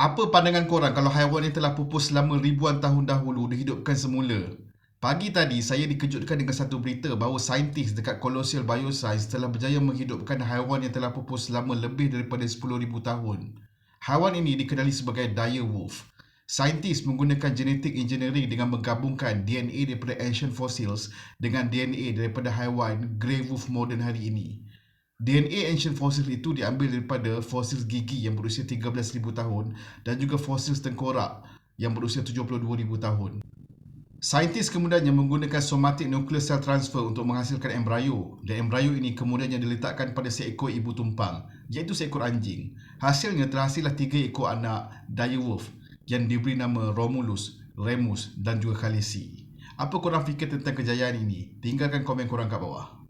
Apa pandangan korang kalau haiwan yang telah pupus selama ribuan tahun dahulu dihidupkan semula? Pagi tadi saya dikejutkan dengan satu berita bahawa saintis dekat Colossal Bioscience telah berjaya menghidupkan haiwan yang telah pupus selama lebih daripada 10,000 tahun. Haiwan ini dikenali sebagai dire wolf. Saintis menggunakan genetic engineering dengan menggabungkan DNA daripada ancient fossils dengan DNA daripada haiwan grey wolf moden hari ini. DNA ancient fossil itu diambil daripada fosil gigi yang berusia 13,000 tahun dan juga fosil tengkorak yang berusia 72,000 tahun. Saintis kemudiannya menggunakan somatic nuclear cell transfer untuk menghasilkan embrio dan embrio ini kemudiannya diletakkan pada seekor ibu tumpang iaitu seekor anjing. Hasilnya terhasillah tiga ekor anak direwolf yang diberi nama Romulus, Remus dan juga Khaleesi. Apa korang fikir tentang kejayaan ini? Tinggalkan komen korang kat bawah.